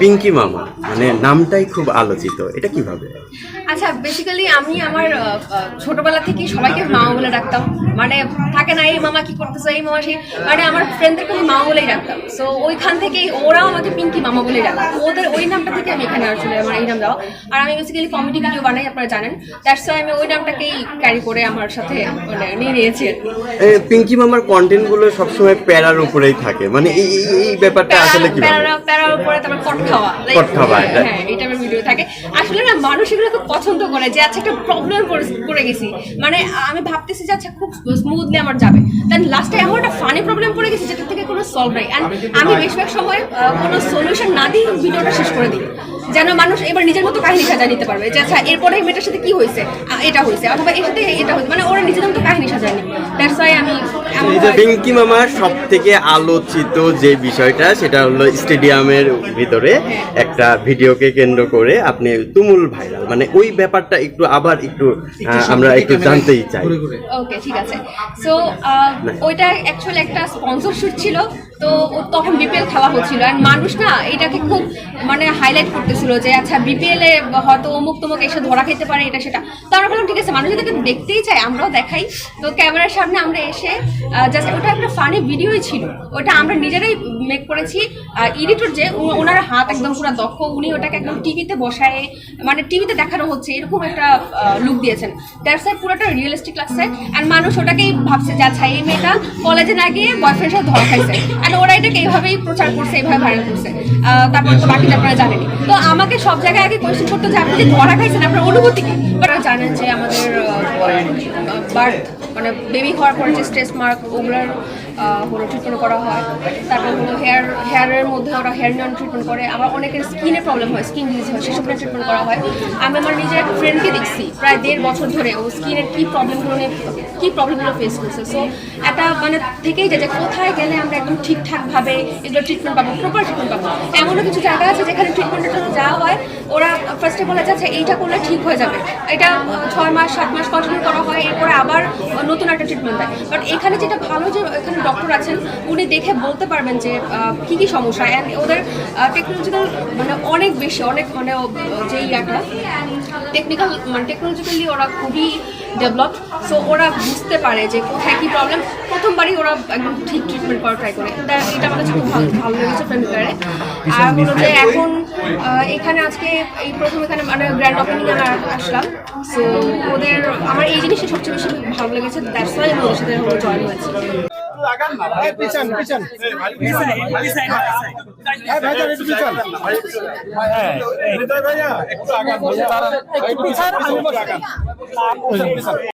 পিঙ্কি মামা মানে নামটাই খুব আলোচিত এটা কীভাবে? আচ্ছা বেসিক্যালি আমি আমার ছোটবেলা থেকে সবাইকে মামা বলে ডাকতাম। মানে থাকে না এই মামা কি করতেছে এই মামা সেই মানে আমার ফ্রেন্ডদেরকে আমি মামা বলেই ডাকতাম। সো ওইখান থেকেই ওরাও আমাকে পিঙ্কি মামা বলে ডাকতাম ওদের ওই নামটা থেকে আমি এখানে আসলে আমার এই নাম দেওয়া। আর আমি বেসিক্যালি কমেডি ভিডিও বানাই আপনারা জানেন। দ্যাটস আমি ওই নামটাকেই ক্যারি করে আমার সাথে মানে নিয়ে নিয়েছি কি। পিঙ্কি মামার কন্টেন্টগুলো সবসময় প্যারার উপরেই থাকে। মানে এই ব্যাপারটা আসলে প্যারা প্যারার উপরে তারপর খাওয়া কট খাওয়া, হ্যাঁ, এটা- টাইপের ভিডিও থাকে। আসলে না মানুষ এগুলো খুব পছন্দ করে যে আচ্ছা একটা প্রবলেম পড়ে গেছি। মানে আমি ভাবতেছি যে আচ্ছা খুব স্মুথলি আমার যাবে। দেন লাস্টে এমন একটা ফানি প্রবলেম পড়ে গেছি যেটা থেকে কোনো সলভ নাই। অ্যান্ড আমি বেশিরভাগ সময় কোনো সলিউশন না দিয়ে ভিডিওটা শেষ করে দিই। যেন মানুষ এবার নিজের মতো কাহিনী সাজা নিতে পারবে যে আচ্ছা এরপরে মেয়েটার সাথে কি হয়েছে? এটা হয়েছে। অথবা এর সাথে এটা হয়েছে। মানে ওরা নিজেদের মতো কাহিনী সাজায়নি দ্যাটস ওয়াই আমি এমন এই যে হয়- পিঙ্কি মামার সব থেকে আলোচিত যে বিষয়টা সেটা হলো স্টেডিয়ামের ভিতরে একটা ভিডিওকে কেন্দ্র করে আপনি তুমুল ভাইরাল মানে ওই ব্যাপারটা একটু আবার একটু আমরা একটু জানতেই চাই। ওকে ঠিক আছে। সো ওইটা অ্যাকচুয়ালি একটা স্পন্সর শুট ছিল তো ও তখন বিপিএল খেলা হচ্ছিল। আর মানুষ না এটাকে খুব মানে হাইলাইট করতেছিল যে আচ্ছা বিপিএল এ হয়তো অমুক তমুক এসে ধরা খেতে পারে এটা সেটা। তো আমরা বললাম ঠিক আছে মানুষ যদি দেখতেই চায় আমরাও দেখাই। তো ক্যামেরার সামনে আমরা এসে জাস্ট ওটা একটা ফানি ভিডিওই ছিল। ওটা আমরা নিজেরাই মেক করেছি এডিটর যে ওনার হাত একদম পুরো দক্ষ উনি ওটাকে একদম টিভিতে বসায় মানে টিভিতে দেখানো হচ্ছে, এরকম একটা লুক দিয়েছেন। দ্যাটস ওয়াই পুরোটা রিয়েলিস্টিক লাগছে অ্যান্ড মানুষ ওটাকেই ভাবছে যে আচ্ছা এই মেয়েটা কলেজে না গিয়ে বয়ফ্রেন্ড সাথে ধরা খাইছে। অ্যান্ড ওরা এটাকে এইভাবেই প্রচার করছে এইভাবে ভাইরাল করছে। তারপর তো বাকিটা আপনারা জানেনি। তো আমাকে সব জায়গায় আগে কোয়েশ্চেন করতো যে আপনি যে ধরা খাইছেন, আপনার অনুভূতি কি? বাট জানেন যে আমাদের বার্থ মানে বেবি হওয়ার পরে যে স্ট্রেস মার্ক ওগুলোর হলো ট্রিটমেন্ট করা হয়। তারপর হলো হেয়ার হেয়ারের মধ্যে ওরা হেয়ার নিয়ন ট্রিটমেন্ট করে। আবার অনেকের স্কিনের প্রবলেম হয় স্কিন ডিজিজ হয়, সেসব নিয়ে ট্রিটমেন্ট করা হয়। আমি আমার নিজের একটা ফ্রেন্ডকে দেখছি, প্রায় দেড় বছর ধরে ও স্কিনের কী প্রবলেমগুলো নিয়ে, কী প্রবলেমগুলো ফেস করছে। সো একটা মানে থেকেই যায় যে কোথায় গেলে আমরা একদম ঠিকঠাকভাবে এগুলো ট্রিটমেন্ট পাবো প্রপার ট্রিটমেন্ট পাবো। এমনও কিছু জায়গা আছে যেখানে ট্রিটমেন্টের জন্য যাওয়া হয়। ওরা ফার্স্টে বলে যাচ্ছে এইটা করলে ঠিক হয়ে যাবে। এটা ছয় মাস, সাত মাস কন্টিনিউ করা হয়, এরপরে আবার নতুন একটা ট্রিটমেন্ট দেয়। বাট এখানে যেটা ভালো যে, এখানে ডক্টর আছেন উনি দেখে বলতে পারবেন যে কি কি সমস্যা। অ্যান্ড ওদের টেকনোলজিক্যাল মানে অনেক বেশি অনেক মানে যে ইয়াটা টেকনিক্যাল মানে টেকনোলজিক্যালি ওরা খুবই ডেভেলপ সো ওরা বুঝতে পারে যে কোথায় কী প্রবলেম প্রথমবারই ওরা একদম ঠিক ট্রিটমেন্ট করা ট্রাই করে। এটা আমার কাছে খুব ভালো ভালো লেগেছে ফ্রেন্ডকারে আর হলো যে এখন এখানে আজকে এই প্রথম এখানে মানে গ্র্যান্ড ওপেনিং আমি আসলাম। সো ওদের আমার এই জিনিসটা সবচেয়ে বেশি ভালো লেগেছে। দ্যাটস ওয়াই আমি ওদের সাথে জয়েন হয়েছি। এই পিছন পিছন এই ভাইজান একটু পিছন হৃদয় ভাইয়া একটু আগান ভাইয়া একটু পিছন আমি বসে আগান পিছন